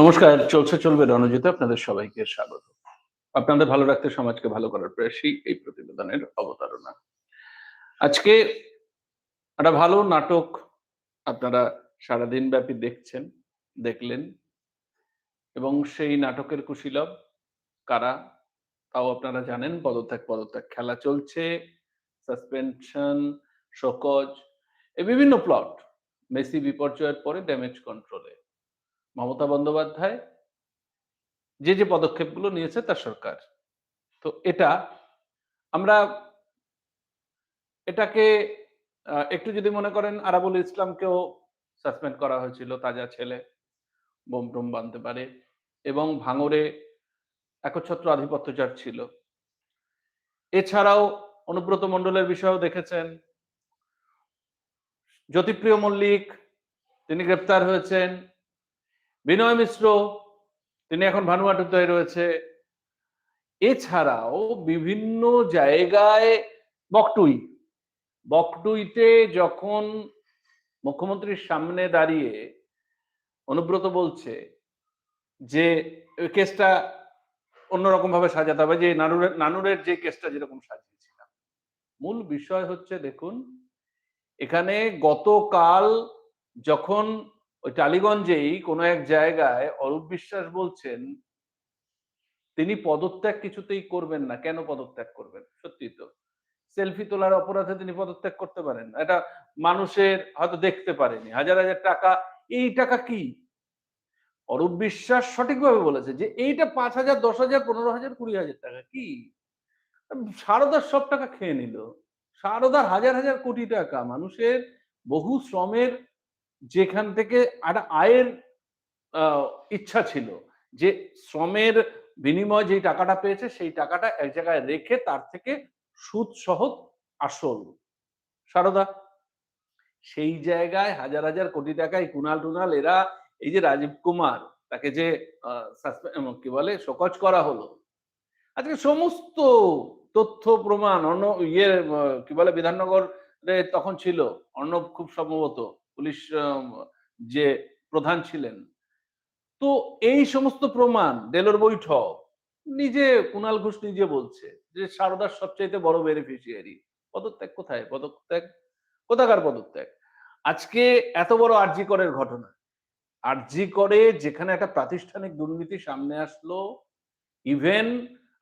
নমস্কার, চলছে, চলবে রণজিতে আপনাদের সবাইকে স্বাগত। আপনাদের ভালো রাখতে সমাজকে ভালো করার প্রয়াসই এই প্রতিবেদনের অবতারণা। আজকে একটা ভালো নাটক আপনারা সারাদিন ব্যাপী দেখছেন, দেখলেন, এবং সেই নাটকের কুশীলব কারা, তাও আপনারা জানেন, পদত্যাগ পদত্যাগ খেলা চলছে, সাসপেনশন, শোকজ এই বিভিন্ন প্লট। মেসি বিপর্যয়ের পরে ড্যামেজ কন্ট্রোলে। মমতা বন্দ্যোপাধ্যায় যে যে পদক্ষেপগুলো নিয়েছে তার সরকার। তো এটা আমরা এটাকে একটু যদি মনে করেন আরাবুল ইসলামকেও সাসপেন্ড করা হয়েছিল, তাজা ছেলে, বোম টোম বানতে পারে এবং ভাঙরে একচ্ছত্র আধিপত্যচার ছিল। এছাড়াও অনুব্রত মণ্ডলের বিষয়েও দেখেছেন। জ্যোতিপ্রিয় মল্লিক, তিনি গ্রেপ্তার হয়েছেন। বিনয় মিশ্র, তিনি এখন ভানুয়াটুতে রয়েছে। এছাড়াও বিভিন্ন জায়গায় বকটুই, বকটুইতে যখন মুখ্যমন্ত্রীর সামনে দাঁড়িয়ে অনুব্রত বলছে যে কেসটা অন্যরকম ভাবে সাজাতে হবে, যে নানুরের নানুরের যে কেসটা যেরকম সাজিয়েছিলাম। মূল বিষয় হচ্ছে, দেখুন, এখানে গতকাল যখন ওই টালিগঞ্জেই কোনো এক জায়গায় অরূপ বিশ্বাস বলছেন, তিনি পদত্যাগ কিছুতেই করবেন না। কেন পদত্যাগ করবেন? সত্যি তো। সেলফি তোলার অপরাধে তিনি পদত্যাগ করতে পারেন এটা মানুষের হয়তো দেখতে পারেনি। হাজার হাজার টাকা, এই টাকা কি? অরূপ বিশ্বাস সঠিকভাবে বলেছে যে, এইটা পাঁচ হাজার, দশ হাজার, পনেরো হাজার, কুড়ি হাজার টাকা কি? সারদার সব টাকা খেয়ে নিল। সারদার হাজার হাজার কোটি টাকা মানুষের বহু শ্রমের যেখান থেকে একটা আয়ের ইচ্ছা ছিল যে শ্রমের বিনিময়ে যে টাকাটা পেয়েছে সেই টাকাটা এক জায়গায় রেখে তার থেকে সুদ সহ আসল। সারদা, সেই জায়গায় হাজার হাজার কোটি টাকায় কুনাল টুনাল, এরা এই যে রাজীব কুমার, তাকে যে কি বলে, শোকজ করা হলো। আজকে সমস্ত তথ্য, প্রমাণ, অন্য ইয়ে কি বলে, বিধাননগর তখন ছিল, অর্ণব খুব সম্ভবত। পুলিশ যে প্রধান ছিলেন। তো এই সমস্ত প্রমাণ ডেলোর বৈঠক নিজে কুনাল ঘোষ নিজে বলছে যে সারদার সবচাইতে বড় বেনিফিশিয়ারি পদত্যাগ কোথায়? পদত্যাগ? কোথাকার পদত্যাগ? আজকে এত বড় আরজি করের ঘটনা। আরজি করে যেখানে একটা প্রাতিষ্ঠানিক দুর্নীতি সামনে আসলো ইভেন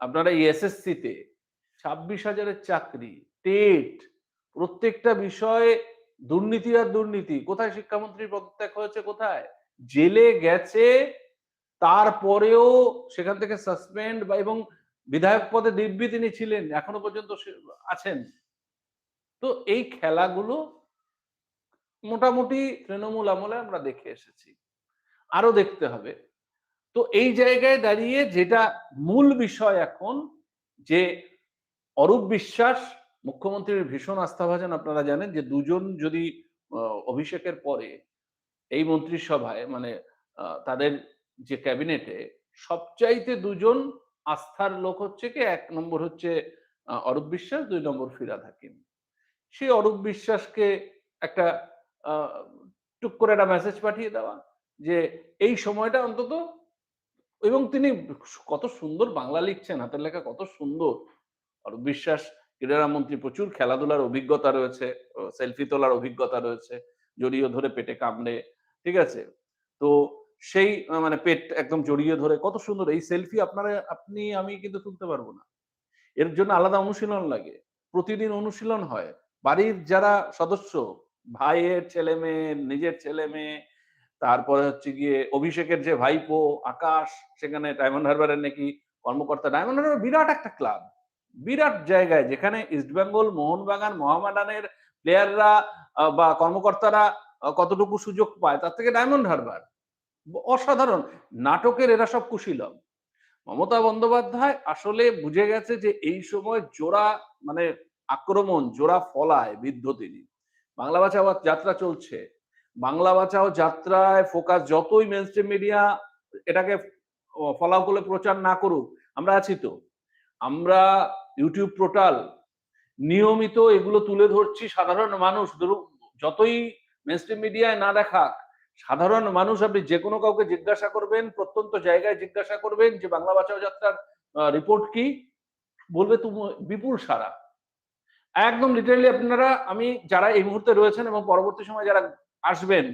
আপনারা এসএসসি তে ছাব্বিশ হাজারের চাকরি, টেট, প্রত্যেকটা বিষয়ে দুর্নীতি আর দুর্নীতি। কোথায় শিক্ষামন্ত্রী পদত্যাগ হয়েছে কোথায়? জেলে গেছে, তারপরেও সেখান থেকে সাসপেন্ড বা এবং বিধায়ক পদে দিব্যি তিনি ছিলেন, এখনও পর্যন্ত আছেন। তো এই খেলাগুলো মোটামুটি তৃণমূল আমলে আমরা দেখে এসেছি। আরও দেখতে হবে। তো এই জায়গায় দাঁড়িয়ে যেটা মূল বিষয় এখন, যে অরূপ বিশ্বাস মুখ্যমন্ত্রীর ভীষণ আস্থাভাজন আপনারা জানেন যে দুজন যদি অভিষেকের পরে এই মন্ত্রিসভায় মানে তাদের যে ক্যাবিনেটে সবচাইতে দুজন আস্থার লোক হচ্ছে কি? এক নম্বর হচ্ছে অরূপ বিশ্বাস, দুই নম্বর ফিরাদ হাকিম। সেই অরূপ বিশ্বাসকে একটা টুক করে একটা মেসেজ পাঠিয়ে দেওয়া যে এই সময়টা অন্তত এবং তিনি কত সুন্দর বাংলা লিখছেন, হাতের লেখা কত সুন্দর। অরূপ বিশ্বাস ক্রীড়া মন্ত্রী প্রচুর খেলাধুলার অভিজ্ঞতা রয়েছে সেলফি তোলার অভিজ্ঞতা রয়েছে, জড়িয়ে ধরে পেটে কামড়ে, ঠিক আছে? তো সেই মানে পেট একদম জড়িয়ে ধরে, কত সুন্দর, এই সেলফি আপনারা, আপনি, আমি কিন্তু তুলতে পারব না। এর জন্য আলাদা অনুশীলন লাগে। প্রতিদিন অনুশীলন হয়। বাড়ির যারা সদস্য, ভাইয়ের ছেলে মেয়ে, নিজের ছেলে মেয়ে, তারপরে হচ্ছে গিয়ে অভিষেকের যে ভাইপো, আকাশ, সেখানে ডায়মন্ড হারবারের নাকি কর্মকর্তা, ডায়মন্ড হারবার বিরাট একটা ক্লাব। বিরাট জায়গায় যেখানে ইস্টবেঙ্গল মোহনবাগান মোহামেডানের প্লেয়াররা বা কর্মকর্তারা কতটুকু সুযোগ পায় তার থেকে ডায়মন্ড হারবার। অসাধারণ। নাটকের এরা সব কুশীলব। মমতা বন্দ্যোপাধ্যায় আসলে বুঝে গেছে যে এই সময় জোড়া মানে আক্রমণ, জোড়া ফলায় বিদ্ধ তিনি। বাংলা বাঁচাও যাত্রা চলছে। বাংলা বাঁচাও যাত্রায় ফোকাস যতই মেন মিডিয়া এটাকে ফলাও করে প্রচার না করুক, আমরা আছি তো। আমরা ইউটিউব পোর্টাল, নিয়মিত এগুলো তুলে ধরছি সাধারণ মানুষ। যতই মেন মিডিয়ায় না দেখাক, সাধারণ মানুষ আপনি যে কোনো কাউকে জিজ্ঞাসা করবেন, প্রত্যন্ত জায়গায় জিজ্ঞাসা করবেন যে, বাংলা বাঁচাও যাত্রার রিপোর্ট কি? বলবে, তুমি বিপুল সারা একদম লিটারালি আপনারা, আমি যারা এই মুহূর্তে রয়েছেন এবং পরবর্তী সময় যারা আসবেন,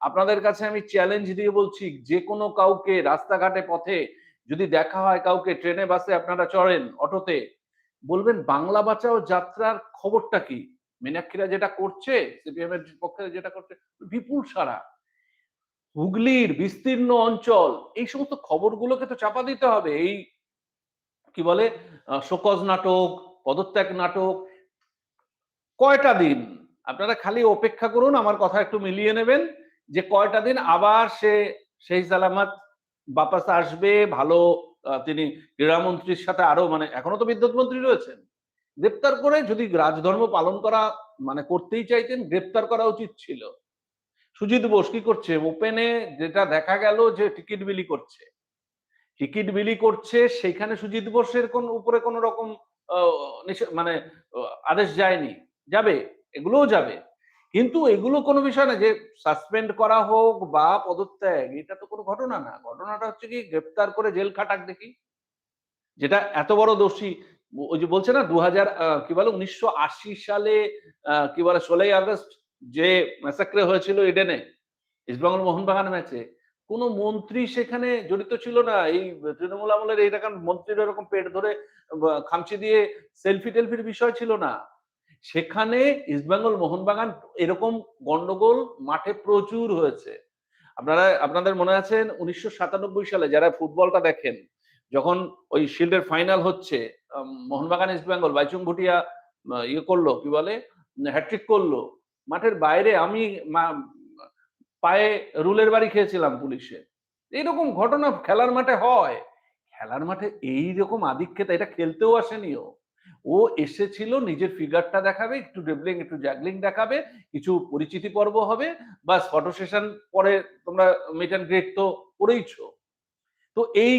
আপনাদের কাছে আমি চ্যালেঞ্জ দিয়ে বলছি যে কোনো কাউকে রাস্তাঘাটে, পথে যদি দেখা হয় কাউকে, ট্রেনে, বাসে আপনারা চড়েন, অটোতে বলবেন, বাংলা বাঁচাও যাত্রার খবরটা কি? মীনাক্ষীরা যেটা করছে সিপিএম এর পক্ষে যেটা করছে, বিপুল সারা হুগলির বিস্তীর্ণ অঞ্চল, এই সমস্ত খবরগুলোকে তো চাপা দিতে হবে। এই, কি বলে শোকজ নাটক, পদত্যাগ নাটক, কয়টা দিন? আপনারা খালি অপেক্ষা করুন, আমার কথা একটু মিলিয়ে নেবেন যে কয়টা দিন আবার সে, সেই সালামত বাপাস আসবে, ভালো তিনি ক্রীড়ামন্ত্রীর সাথে আরও মানে এখনও তো বিদ্যুৎ মন্ত্রী রয়েছেন। গ্রেপ্তার করে যদি রাজধর্ম পালন করা মানে করতেই চাইতেন, গ্রেপ্তার করা উচিত ছিল। সুজিত বোস কি করছে? ওপেনে যেটা দেখা গেল যে টিকিট বিলি করছে। টিকিট বিলি করছে সেখানে সুজিত বোসের কোন, উপরে কোন রকম মানে আদেশ যায়নি। যাবে? এগুলোও যাবে। কিন্তু এগুলো কোনো বিষয় না যে সাসপেন্ড করা হোক বা পদত্যাগ, এটা তো কোনো ঘটনা না। ঘটনাটা হচ্ছে কি, গ্রেপ্তার করে জেল খাটাক দেখি। যেটা এত বড় দোষী, ওই যে বলছে না দু হাজার কি বলে, উনিশশো আশি সালে কি বলে, ষোলোই আগস্ট যে ম্যাসাক্রে হয়েছিল ইডেনে ইস্টবেঙ্গল মোহনবাগান ম্যাচে কোনো মন্ত্রী সেখানে জড়িত ছিল না। এই তৃণমূল আমলের এইরকম মন্ত্রীর এরকম পেট ধরে খামচি দিয়ে সেলফি টেলফির বিষয় ছিল না। সেখানে ইস্টবেঙ্গল মোহনবাগান এরকম গন্ডগোল মাঠে প্রচুর হয়েছে। আপনারা, আপনাদের মনে আছেন উনিশশো সাতানব্বই সালে যারা ফুটবলটা দেখেন, যখন ওই শিল্ডের ফাইনাল হচ্ছে মোহনবাগান ইস্ট বেঙ্গল বাইচুং ভুটিয়া ইয়ে করল, কি বলে? হ্যাট্রিক করল। মাঠের বাইরে আমি পায়ে রুলের বাড়ি খেয়েছিলাম পুলিশে। এইরকম ঘটনা খেলার মাঠে হয়। খেলার মাঠে এই রকম আধিক্যতা, এটা খেলতেও আসেনি ও এসেছিল, নিজের ফিগারটা দেখাবে, একটু ডেবলিং একটু জ্যাগলিং দেখাবে, কিছু পরিচিতি পর্ব হবে বা ফটো সেশন পরে তোমরা মিট অ্যান্ড গ্রেড তো করেইছ। তো এই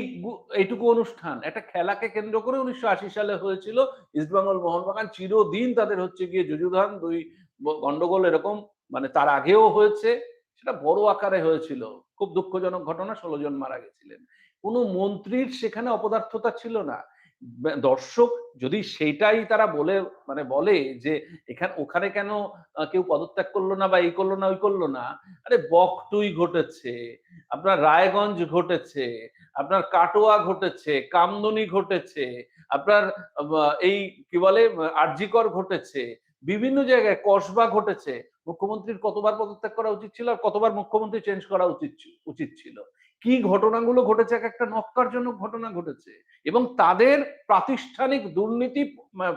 এইটুকু অনুষ্ঠান, একটা খেলাকে কেন্দ্র করে উনিশশো আশি সালে হয়েছিল ইস্টবেঙ্গল মোহনবাগান চিরদিন তাদের হচ্ছে গিয়ে যুযুধান, দুই গন্ডগোল এরকম মানে তার আগেও হয়েছে, সেটা বড় আকারে হয়েছিল, খুব দুঃখজনক ঘটনা, ষোলো জন মারা গেছিলেন। কোনো মন্ত্রীর সেখানে অপদার্থতা ছিল না। দর্শক যদি সেটাই তারা বলে মানে বলে যে এখানে, ওখানে কেন কেউ পদত্যাগ করল না বা এই করল না, ওই করল না, আরে বকটুই ঘটেছে, আপনার রায়গঞ্জ ঘটেছে, আপনার কাটোয়া ঘটেছে, কামদুনি ঘটেছে, আপনার এই কি বলে, আরজিকর ঘটেছে, বিভিন্ন জায়গায় কসবা ঘটেছে, মুখ্যমন্ত্রীর কতবার পদত্যাগ করা উচিত ছিল আর কতবার মুখ্যমন্ত্রী চেঞ্জ করা উচিত উচিত ছিল? কি ঘটনাগুলো ঘটেছে, এক একটা নক্কারজনক ঘটনা ঘটেছে এবং তাদের প্রাতিষ্ঠানিক দুর্নীতি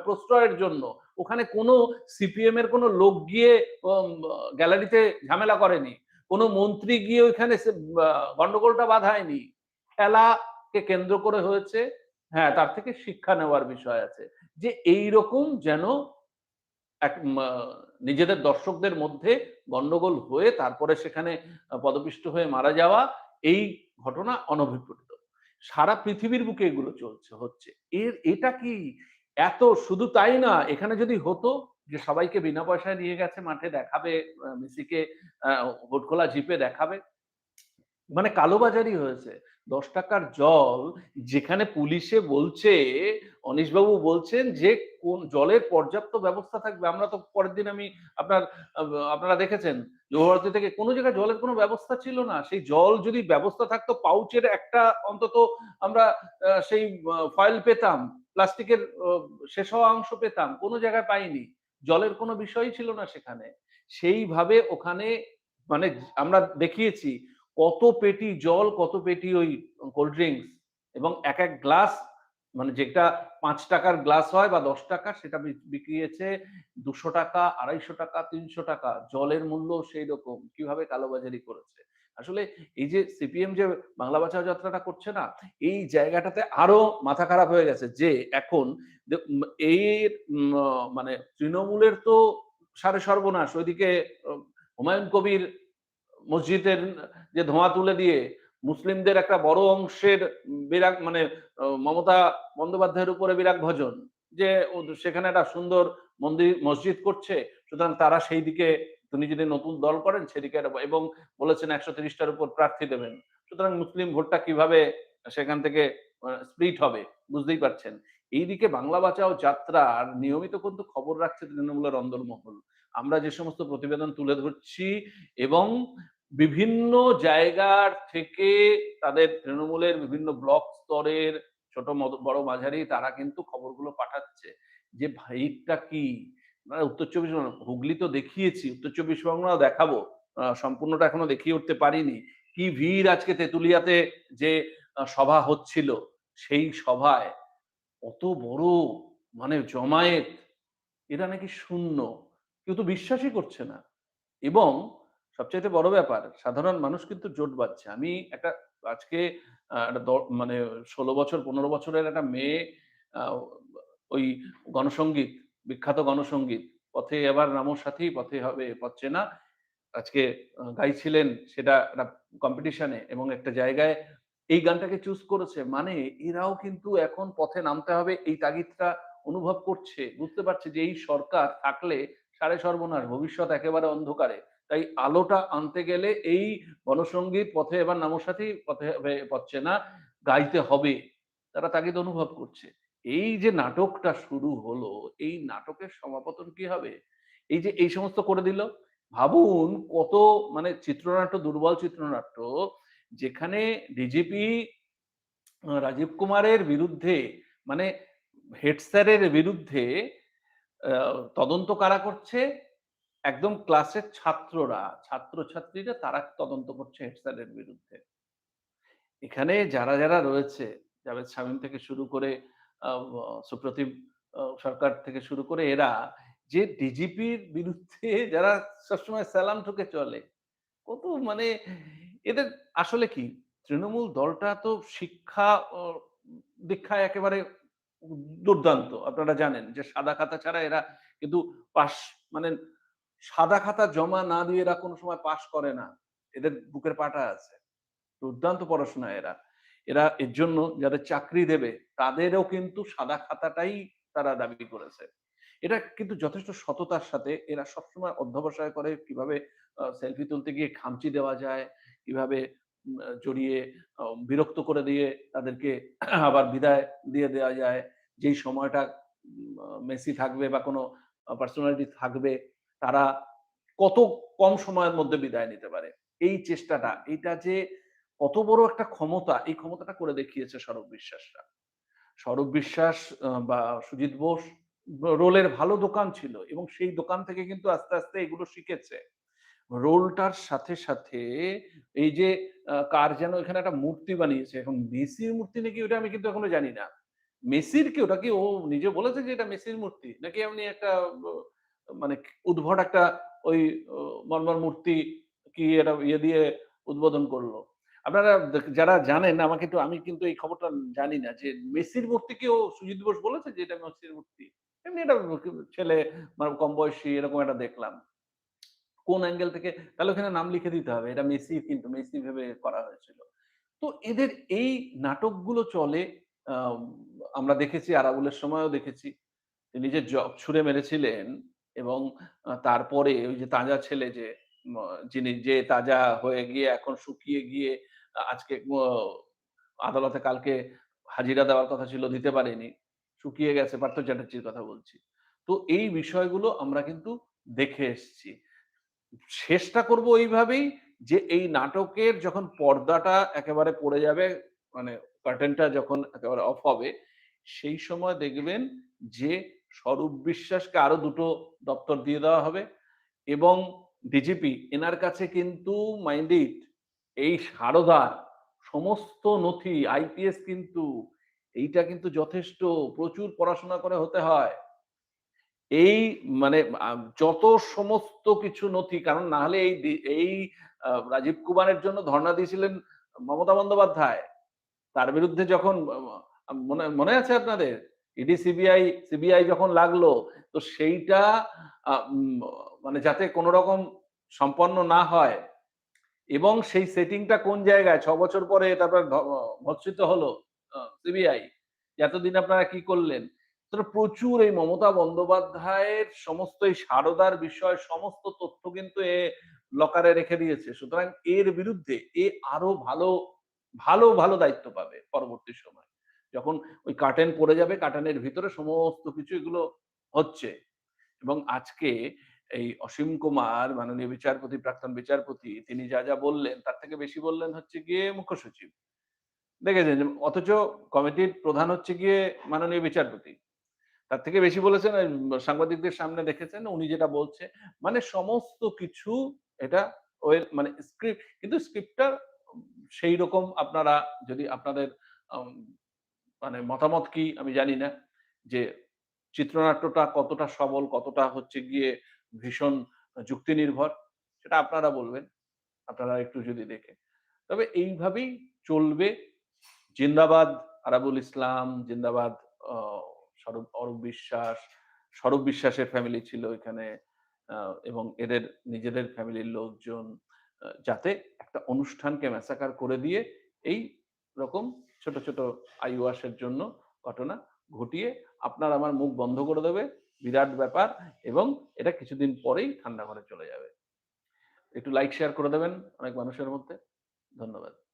প্রশ্রয়ের জন্য ওখানে কোনো সিপিএম এর কোনো লোক গিয়ে গ্যালারিতে ঝামেলা করেনি, কোনো মন্ত্রী গিয়ে ওইখানে গন্ডগোলটা বাধায়নি, খেলাকে কেন্দ্র করে হয়েছে হ্যাঁ তার থেকে শিক্ষা নেওয়ার বিষয় আছে, যে এই রকম যেন এক নিজেদের দর্শকদের মধ্যে গন্ডগোল হয়ে তারপরে সেখানে পদপিষ্ট হয়ে মারা যাওয়া, এই ঘটনা অনভিপ্রেত। সারা পৃথিবীর বুকে এগুলো চলছে, হচ্ছে। এর, এটা কি এত? শুধু তাই না, এখানে যদি হতো যে সবাইকে বিনা পয়সায় নিয়ে গেছে, মাঠে দেখাবে মেসিকে হোটখোলা জিপে দেখাবে মানে কালোবাজারি হয়েছে। দশ টাকার জল যেখানে পুলিশে বলছে, অনিশবাবু বলছেন যে, কোন জলের পর্যাপ্ত ব্যবস্থা থাকবে। আমরা তো পরের দিন আমি আপনার, আপনারা দেখেছেন যুবভারতী থেকে কোনো জায়গায় জলের কোনো ব্যবস্থা ছিল না। সেই জল যদি ব্যবস্থা থাকতো, পাউচের একটা অন্তত আমরা সেই ফয়েল পেতাম, প্লাস্টিকের শেষ হওয়া অংশ পেতাম, কোনো জায়গায় পাইনি। জলের কোনো বিষয়ই ছিল না সেখানে। সেইভাবে ওখানে মানে আমরা দেখিয়েছি কত পেটি জল কত পেটি ওই কোল্ড ড্রিঙ্কস এবং এক এক গ্লাস মানে যেটা পাঁচ টাকার গ্লাস হয় বা দশ টাকা সেটা বিক্রিয়েছে দুশো টাকা আড়াইশো টাকা তিনশো টাকা। জলের মূল্য সেই রকম কীভাবে কালোবাজারি করেছে? আসলে এই যে সিপিএম যে বাংলা বাঁচাও যাত্রাটা করছে না এই জায়গাটাতে আরও মাথা খারাপ হয়ে গেছে যে এখন আহ, মানে তৃণমূলের তো সারে সর্বনাশ। ওইদিকে হুমায়ুন কবির মসজিদের যে ধোঁয়া তুলে দিয়ে মুসলিমদের একটা বড় অংশের বিরাগ মানে মমতা বন্দ্যোপাধ্যায়ের উপরে বিরাগ ভজন, যে সেখানে একটা সুন্দর মন্দির, মসজিদ করছে, সুতরাং তারা সেই দিকে তিনি যদি নতুন দল করেন, সেদিকে এবং বলেছেন একশো তিরিশটার উপর প্রার্থী দেবেন। সুতরাং মুসলিম ভোটটা কীভাবে সেখান থেকে স্প্লিট হবে, বুঝতেই পারছেন। এইদিকে বাংলা বাঁচাও যাত্রার নিয়মিত কিন্তু খবর রাখছে তৃণমূলের অন্দরমহল। আমরা যে সমস্ত প্রতিবেদন তুলে ধরছি, এবং বিভিন্ন জায়গার থেকে তাদের তৃণমূলের বিভিন্ন ব্লক স্তরের ছোট বড় মাঝারি তারা কিন্তু খবরগুলো পাঠাচ্ছে। যে ভাইটা কি? উত্তর চব্বিশ পরগনা হুগলি তো দেখিয়েছি, উত্তর চব্বিশ পরগনাও দেখাবো। সম্পূর্ণটা এখনও দেখিয়ে উঠতে পারিনি। কি ভিড় আজকে তেতুলিয়াতে যে সভা হচ্ছিল? সেই সভায় অত বড় মানে জমায়েত। এরা নাকি শূন্য। কেউ তো বিশ্বাসই করছে না। এবং সবচাইতে বড় ব্যাপার, সাধারণ মানুষ কিন্তু জোট বাঁধছে। আমি একটা, আজকে মানে ষোলো বছর, পনেরো বছরের একটা মেয়ে ওই গণসঙ্গীত বিখ্যাত গণসঙ্গীত পথে এবার নামোর সাথেই পথে হবে পথছে না আজকে গাইছিলেন সেটা একটা কম্পিটিশনে এবং একটা জায়গায় এই গানটাকে চুজ করেছে। মানে এরাও কিন্তু এখন পথে নামতে হবে, এই তাগিদটা অনুভব করছে, বুঝতে পারছে যে এই সরকার থাকলে সাড়ে সর্বনাশ, ভবিষ্যৎ একেবারে অন্ধকারে। তাই আলোটা আনতে গেলে এই গণসঙ্গীত পথে এবার নামোর সাথেই পথে পথছে না গাইতে হবে। তারা তাগিদ অনুভব করছে। এই যে নাটকটা শুরু হলো, এই নাটকের সমাপতন কি হবে? এই যে এই সমস্ত করে দিল। ভাবুন কত মানে চিত্রনাট্য, দুর্বল চিত্রনাট্য, যেখানে ডিজিপি রাজীব কুমারের বিরুদ্ধে মানে হেড স্যারের বিরুদ্ধে তদন্ত কারা করছে? একদম ক্লাসের ছাত্ররা, ছাত্রছাত্রীরা তারা তদন্ত করছে হেড স্যারের বিরুদ্ধে। এখানে যারা যারা রয়েছে, জাভেদ শামীম থেকে শুরু করে সুপ্রতিম সরকার থেকে শুরু করে এরা, যে ডিজিপির বিরুদ্ধে যারা সবসময় সালাম ঠুকে চলে, কত মানে এদের আসলে কি? তৃণমূল দলটা তো শিক্ষা দীক্ষায় একেবারে দুর্দান্ত। আপনারা জানেন যে সাদা খাতা ছাড়া এরা কিন্তু পাশ মানে সাদা খাতা জমা না দিয়ে এরা কোনো সময় পাস করে না। এদের বুকের পাটা আছে। দুর্দান্ত পড়াশোনা এরা। এরা এর জন্য যাদের চাকরি দেবে, তাদেরও কিন্তু সাদা খাতাটাই তারা দাবি করেছে। এটা কিন্তু যথেষ্ট সততার সাথে এরা সবসময় অধ্যবসায় করে কীভাবে সেলফি তুলতে গিয়ে খামচি দেওয়া যায়, কীভাবে জড়িয়ে বিরক্ত করে দিয়ে তাদেরকে আবার বিদায় দিয়ে দেওয়া যায়। যেই সময়টা মেসি থাকবে বা কোনো পার্সোনালিটি থাকবে তারা কত কম সময়ের মধ্যে বিদায় নিতে পারে? এই চেষ্টাটা এটা যে কত বড় একটা ক্ষমতা, এই ক্ষমতাটা করে দেখিয়েছে সৌরভ বিশ্বাসরা। সৌরভ বিশ্বাস বা সুজিত বোস, রোলের ভালো দোকান ছিল এবং সেই দোকান থেকে কিন্তু আস্তে আস্তে এগুলো শিখেছে। রোলটার সাথে সাথে এই যে কার যেন এখানে একটা মূর্তি বানিয়েছে, এখন মেসির মূর্তি নাকি ওটা আমি কিন্তু এখনও জানি না। মেসির কি ওটা কি ও নিজে বলেছে যে এটা মেসির মূর্তি? নাকি এমনি একটা মানে উদ্ভট একটা ওই মর্মর মূর্তি কি এটা ইয়ে দিয়ে উদ্বোধন করল। আপনারা যারা জানেন আমাকে একটু আমি কিন্তু এই খবরটা জানি না যে মেসির মূর্তি কি ও সুজিত বোস বলেছে যে এটা মেসির মূর্তি। এমনি এটা ছেলে মানে কম বয়সী এরকম একটা দেখলাম। কোন অ্যাঙ্গেল থেকে তাহলে ওখানে নাম লিখে দিতে হবে এটা মেসি কিন্তু মেসি ভেবে করা হয়েছিল। তো এদের এই নাটকগুলো চলে আম, আমরা দেখেছি আরাবুলের সময়ও দেখেছি। তিনি জগ ছুঁড়ে মেরেছিলেন এবং তারপরে ওই যে তাজা ছেলে যে যিনি যে তাজা হয়ে গিয়ে এখন শুকিয়ে গিয়ে আজকে আদালতে কালকে হাজিরা দেওয়ার কথা ছিল, দিতে পারেনি। শুকিয়ে গেছে, পার্থ চ্যাটার্জির কথা বলছি। তো এই বিষয়গুলো আমরা কিন্তু দেখে এসেছি। শেষটা করব এইভাবেই যে এই নাটকের যখন পর্দাটা একেবারে পড়ে যাবে মানে কার্টেনটা যখন একেবারে অফ হবে, সেই সময় দেখবেন যে স্বরূপ বিশ্বাসকে আরও দুটো দপ্তর দিয়ে দেওয়া হবে এবং ডিজিপি এনার কাছে কিন্তু মাইন্ডিট এই সারদার সমস্ত নথি আইপিএস কিন্তু, এইটা কিন্তু যথেষ্ট, প্রচুর পড়াশোনা করে হতে হয়। এই মানে যত সমস্ত কিছু নথি, কারণ না হলে এই এই রাজীব কুমারের জন্য ধর্ণা দিয়েছিলেন মমতা বন্দ্যোপাধ্যায়, তার বিরুদ্ধে যখন মনে মনে আছে আপনাদের? ইডি সিবিআই সিবিআই যখন লাগল, তো সেইটা মানে যাতে কোনো রকম সম্পন্ন না হয়। এবং সেই সেটিংটা কোন জায়গায়? ছ বছর পরে তারপর ভর্ৎসিত হলো সিবিআই। এতদিন আপনারা কি করলেন? প্রচুর এই মমতা বন্দ্যোপাধ্যায়ের সমস্ত এই সারদার বিষয়, সমস্ত তথ্য কিন্তু এ লকারে রেখে দিয়েছে। সুতরাং এর বিরুদ্ধে এ আরও ভালো ভালো ভালো দায়িত্ব পাবে পরবর্তী সময়। যখন ওই কার্টেন পড়ে যাবে কার্টেনের ভিতরে সমস্ত কিছু এগুলো হচ্ছে। এবং আজকে এই অসীম কুমার, মাননীয় বিচারপতি, প্রাক্তন বিচারপতি, তিনি যা যা বললেন, তার থেকে বেশি বললেন হচ্ছে গিয়ে মুখ্য সচিব। দেখেছেন? অথচ কমিটির প্রধান হচ্ছে গিয়ে মাননীয় বিচারপতি। তার থেকে বেশি বলেছেন সাংবাদিকদের সামনে দেখেছেন, উনি যেটা বলছে মানে সমস্ত কিছু এটা ওই মানে স্ক্রিপ্ট কিন্তু স্ক্রিপ্টটা সেই রকম আপনারা যদি আপনাদের মানে মতামত কি আমি জানি না, যে চিত্রনাট্যটা কতটা সবল, কতটা হচ্ছে গিয়ে ভীষণ যুক্তি নির্ভর সেটা আপনারা বলবেন, আপনারা একটু যদি দেখে। তবে এইভাবেই চলবে জিন্দাবাদ আরাবুল ইসলাম, জিন্দাবাদ স্বরূপ, অরূপ বিশ্বাস সরব বিশ্বাসের ফ্যামিলি ছিল এখানে এবং এদের নিজেদের ফ্যামিলির লোকজন যাতে একটা অনুষ্ঠানকে ম্যাসাকার করে দিয়ে এই রকম ছোট ছোট আইওয়াসের জন্য ঘটনা ঘটিয়ে আপনার আমার মুখ বন্ধ করে দেবে, বিরাট ব্যাপার এবং এটা কিছুদিন পরেই ঠান্ডা ঘরে চলে যাবে। একটু লাইক শেয়ার করে দেবেন অনেক মানুষের মধ্যে। ধন্যবাদ।